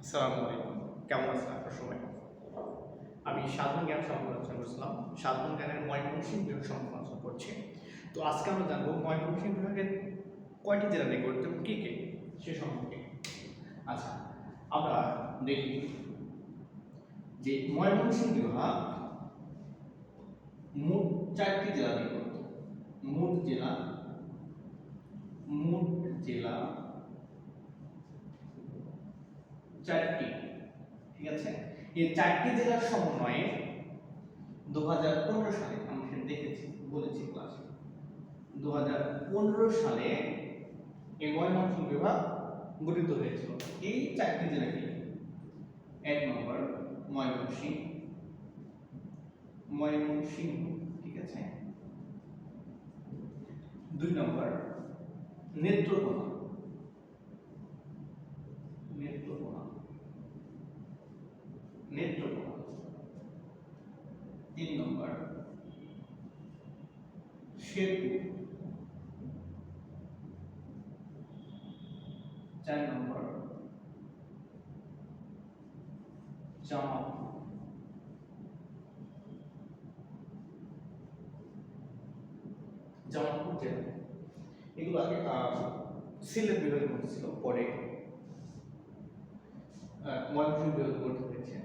আসসালামু আলাইকুম। কেমন আছেন? আপনার সবাই আমি সাধারণ জ্ঞান সম্প্রচার করছিলাম। সাধারণ জ্ঞানের ময়মনসিংহ বিভাগ সম্প্রচার করছি। তো আজকে আমরা জানব ময়মনসিংহ বিভাগের কয়টি জেলা নিয়ে গঠিত কী কী? সে সম্পর্কে। আচ্ছা আমরা দেখি। যে ময়মনসিংহ বিভাগ মোট চারটি জেলা নিয়ে গঠিত। মোট জেলা মোট জেলা চারটি, ঠিক আছে? এই চারটি জেলার সমন্বয়ে দু হাজার পনেরো সালে, আমি সেটা দেখেছি, বলেছি ক্লাসে দু সালে এই ময়মনসিংহ বিভাগ গঠিত হয়েছিল। এই চারটি জেলা কি এক নম্বর ময়মনসিংহ ময়মনসিংহ, ঠিক আছে? দুই নম্বর নেত্রকোনা নেত্রকোনা তিন নম্বর। শেরপুর। চার নম্বর। জামালপুর। জামালপুর জেলা। এগুলো আগে সিলেট বিভাগের মধ্যে ছিল, পরে ময়মনসিংহ বিভাগ হয়েছে।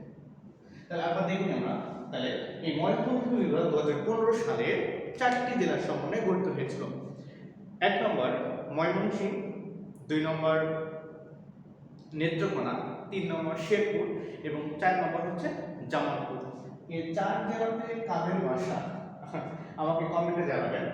তাহলে আবার দেখুন আমরা। তাহলে এই ময়মনসিংহ বিভাগ দু হাজার পনেরো সালে চারটি জেলার সমন্বয়ে গঠিত হয়েছিল। এক নম্বর ময়মনসিংহ, দুই নম্বর নেত্রকোনা, তিন নম্বর শেরপুর এবং চার নম্বর হচ্ছে জামালপুর। এই চার জেলাতে কাদের ভাষা? আমাকে কমেন্টে জানাবেন।